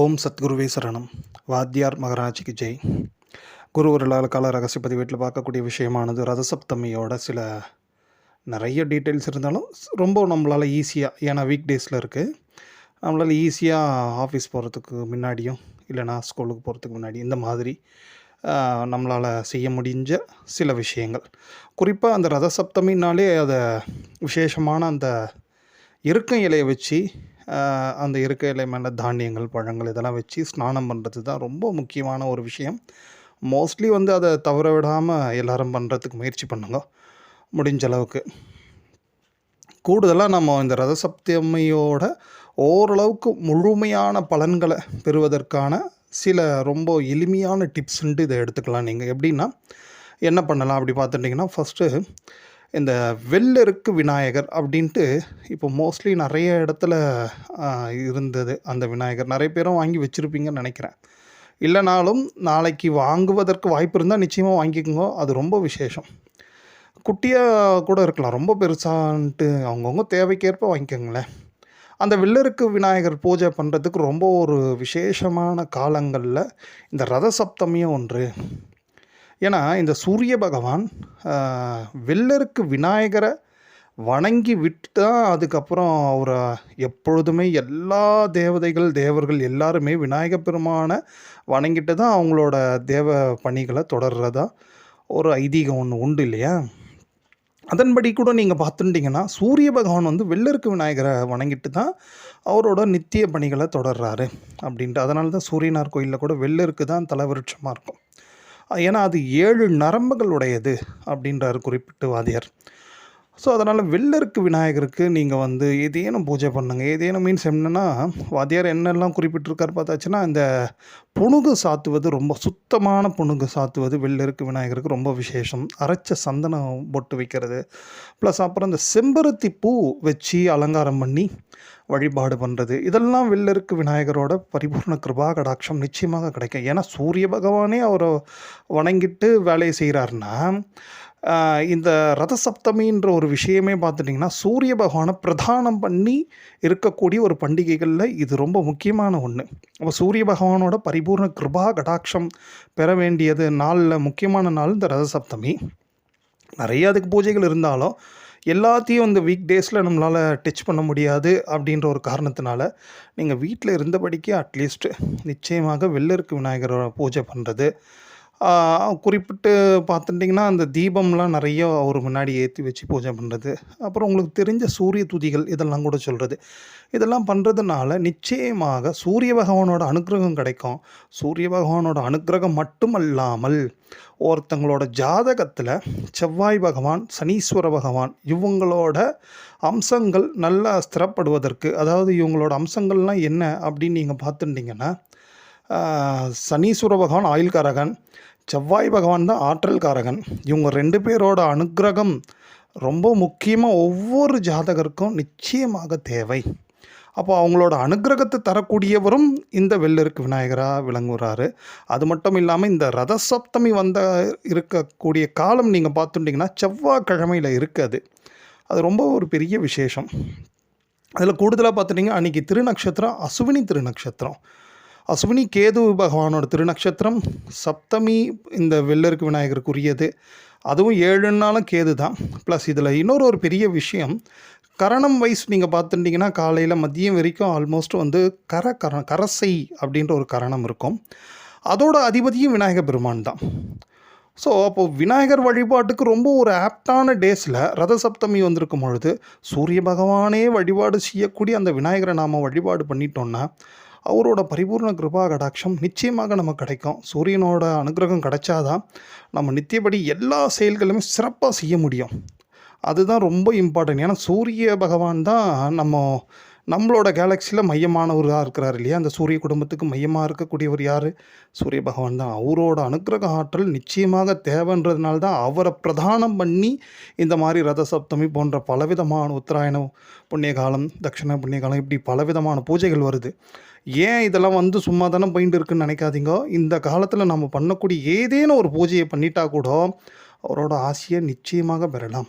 ஓம் சத்குருவே சரணம். வாத்தியார் மகராஜிக்கு ஜெய். குரு ஒரு கால ரகசிய பதிவேட்டில் பார்க்கக்கூடிய விஷயமானது ரதசப்தமியோட சில நிறைய டீட்டெயில்ஸ் இருந்தாலும் ரொம்ப நம்மளால் ஈஸியாக ஏன்னா வீக் டேஸில் இருக்குது நம்மளால் ஈஸியாக ஆஃபீஸ் போகிறதுக்கு முன்னாடியும் இல்லைனா ஸ்கூலுக்கு போகிறதுக்கு முன்னாடி இந்த மாதிரி நம்மளால் செய்ய முடிஞ்ச சில விஷயங்கள். குறிப்பாக அந்த ரதசப்தமினாலே அதை விசேஷமான அந்த இறுக்கம் இலையை வச்சு அந்த இருக்கையில இலை மேலே தானியங்கள் பழங்கள் இதெல்லாம் வச்சு ஸ்நானம் பண்ணுறது தான் ரொம்ப முக்கியமான ஒரு விஷயம். மோஸ்ட்லி வந்து அதை தவற விடாமல் எல்லோரும் பண்ணுறதுக்கு முயற்சி பண்ணுங்க. முடிஞ்ச அளவுக்கு. கூடுதலாக நம்ம இந்த ரதசப்தமியோட ஓரளவுக்கு முழுமையான பலன்களை பெறுவதற்கான சில ரொம்ப எளிமையான டிப்ஸ்ன்ட்டு இதை எடுத்துக்கலாம். நீங்கள் எப்படின்னா என்ன பண்ணலாம் அப்படி பார்த்துட்டிங்கன்னா ஃபஸ்ட்டு இந்த வெள்ளெருக்கு விநாயகர் அப்படின்ட்டு இப்போ மோஸ்ட்லி நிறைய இடத்துல இருந்தது அந்த விநாயகர். நிறைய பேரும் வாங்கி வச்சுருப்பீங்கன்னு நினைக்கிறேன். இல்லைனாலும் நாளைக்கு வாங்குவதற்கு வாய்ப்பு இருந்தால் நிச்சயமாக வாங்கிக்கோங்க. அது ரொம்ப விசேஷம். குட்டியாக கூட இருக்கலாம். ரொம்ப பெருசான்ட்டு அவங்கவுங்க தேவைக்கேற்ப வாங்கிக்கோங்களேன். அந்த வில்லருக்கு விநாயகர் பூஜை பண்ணுறதுக்கு ரொம்ப ஒரு விசேஷமான காலங்களில் இந்த ரத சப்தமியும் ஒன்று. ஏன்னா இந்த சூரிய பகவான் வெள்ளருக்கு விநாயகரை வணங்கி விட்டு தான் அதுக்கப்புறம் அவரை எப்பொழுதுமே எல்லா தேவதைகள் தேவர்கள் எல்லாருமே விநாயக பெருமானை வணங்கிட்டு தான் அவங்களோட தேவ பணிகளை தொடர்றதா ஒரு ஐதீகம் ஒன்று உண்டு இல்லையா? அதன்படி கூட நீங்கள் பார்த்துட்டிங்கன்னா சூரிய பகவான் வந்து வெள்ளருக்கு விநாயகரை வணங்கிட்டு தான் அவரோட நித்திய பணிகளை தொடர்றாரு. அப்படின்ட்டு அதனால தான் சூரியனார் கோயிலில் கூட வெள்ளருக்கு தான் தலைவருட்சமாக இருக்கும். ஏன்னா அது ஏழு நரம்புகள் உடையது அப்படின்றார் குறிப்பிட்டு வாதியார். ஸோ அதனால் வெள்ளருக்கு விநாயகருக்கு நீங்கள் வந்து ஏதேனும் பூஜை பண்ணுங்க. ஏதேனும் மீன்ஸ் என்னென்னா வாத்தியார் என்னெல்லாம் குறிப்பிட்டிருக்கார் பார்த்தாச்சுன்னா இந்த புணுகு சாத்துவது ரொம்ப சுத்தமான புணுகு சாத்துவது வெள்ளருக்கு விநாயகருக்கு ரொம்ப விசேஷம். அரைச்ச சந்தனம் பொட்டு வைக்கிறது. ப்ளஸ் அப்புறம் இந்த செம்பருத்தி பூ வச்சு அலங்காரம் பண்ணி வழிபாடு பண்ணுறது இதெல்லாம் வெள்ளருக்கு விநாயகரோட பரிபூர்ண கிருபா கடாட்சம் நிச்சயமாக கிடைக்கும். ஏன்னா சூரிய பகவானே அவரை வணங்கிட்டு வேலையை செய்கிறாருன்னா இந்த ரத சப்தமின்ற ஒரு விஷயமே பார்த்துட்டிங்கன்னா சூரிய பகவானை பிரதானம் பண்ணி இருக்கக்கூடிய ஒரு பண்டிகைகளில் இது ரொம்ப முக்கியமான ஒன்று அப்போ சூரிய பகவானோட பரிபூர்ண கிருபா கடாட்சம் பெற வேண்டியது நாளில் முக்கியமான நாள் இந்த ரத சப்தமி நிறைய அதுக்கு பூஜைகள் இருந்தாலும் எல்லாத்தையும் இந்த வீக் டேஸில் நம்மளால் டச் பண்ண முடியாது அப்படின்ற ஒரு காரணத்தினால நீங்கள் வீட்டில் இருந்தபடிக்கு அட்லீஸ்ட் நிச்சயமாக வெள்ளருக்கு விநாயகரோட பூஜை பண்ணுறது குறிப்பிட்டு பார்த்துட்டிங்கன்னா அந்த தீபம்லாம் நிறைய அவர் முன்னாடி ஏற்றி வச்சு பூஜை பண்ணுறது அப்புறம் உங்களுக்கு தெரிஞ்ச சூரிய துதிகள் இதெல்லாம் கூட சொல்கிறது இதெல்லாம் பண்ணுறதுனால நிச்சயமாக சூரிய பகவானோட அனுக்கிரகம் கிடைக்கும். சூரிய பகவானோட அனுக்கிரகம் மட்டுமல்லாமல் ஒருத்தங்களோட ஜாதகத்தில் செவ்வாய் பகவான் சனீஸ்வர பகவான் இவங்களோட அம்சங்கள் நல்லா ஸ்திரப்படுவதற்கு அதாவது இவங்களோட அம்சங்கள்லாம் என்ன அப்படின்னு நீங்கள் பார்த்துட்டிங்கன்னா சனீஸ்வர பகவான் ஆயுள்காரகன் செவ்வாய் பகவான் தான் ஆற்றல் காரகன் இவங்க ரெண்டு பேரோட அனுக்கிரகம் ரொம்ப முக்கியமாக ஒவ்வொரு ஜாதகருக்கும் நிச்சயமாக தேவை. அப்போ அவங்களோட அனுக்கிரகத்தை தரக்கூடியவரும் இந்த வெள்ளருக்கு விநாயகராக விளங்குகிறாரு அது மட்டும் இல்லாமல் இந்த ரத சப்தமி வந்த இருக்கக்கூடிய காலம் நீங்கள் பார்த்துட்டிங்கன்னா செவ்வாய்க்கிழமையில் இருக்குது. அது ரொம்ப ஒரு பெரிய விசேஷம். அதில் கூடுதலாக பார்த்துட்டிங்க அன்றைக்கி திருநக்ஷத்திரம் அசுவினி திருநக்ஷத்திரம். அஸ்வினி கேது பகவானோட திருநக்ஷத்திரம் சப்தமி இந்த வெள்ளருக்கு விநாயகருக்குரியது. அதுவும் ஏழு நாளும் கேது தான். ப்ளஸ் இதில் இன்னொரு ஒரு பெரிய விஷயம் கரணம் வைஸ் நீங்கள் பார்த்துட்டிங்கன்னா காலையில் மதியம் வரைக்கும் ஆல்மோஸ்ட் வந்து கர கர கரசை அப்படின்ற ஒரு கரணம் இருக்கும். அதோட அதிபதியும் விநாயக பெருமான் தான். ஸோ அப்போது விநாயகர் வழிபாட்டுக்கு ரொம்ப ஒரு ஆப்டான டேஸில் ரத சப்தமி வந்திருக்கும் பொழுது சூரிய பகவானே வழிபாடு செய்யக்கூடிய அந்த விநாயகரை நாம் வழிபாடு பண்ணிட்டோன்னா அவரோட பரிபூர்ண கிருபா கடாட்சம் நிச்சயமாக நமக்கு கிடைக்கும். சூரியனோட அனுகிரகம் கிடைச்சாதான் நம்ம நித்தியபடி எல்லா செயல்களுமே சிறப்பாக செய்ய முடியும். அதுதான் ரொம்ப இம்பார்ட்டன்ட் ஏன்னா சூரிய பகவான் தான் நம்ம நம்மளோட கேலக்சியில் மையமானவராக இருக்கிறார் இல்லையா? அந்த சூரிய குடும்பத்துக்கு மையமாக இருக்கக்கூடியவர் யார்? சூரிய பகவான் தான். அவரோட அனுக்கிரக ஆற்றல் நிச்சயமாக தேவைன்றதுனால தான் அவரை பிரதானம் பண்ணி இந்த மாதிரி ரத சப்தமி போன்ற பலவிதமான உத்தராயணம் புண்ணிய காலம் தட்சிண புண்ணிய காலம் இப்படி பலவிதமான பூஜைகள் வருது. ஏன் இதெல்லாம் வந்து சும்மா தானே போயிட்டு இருக்குன்னு நினைக்காதீங்க. இந்த காலத்தில் நம்ம பண்ணக்கூடிய ஏதேனும் ஒரு பூஜையை பண்ணிட்டா கூட அவரோட ஆசையை நிச்சயமாக பெறலாம்.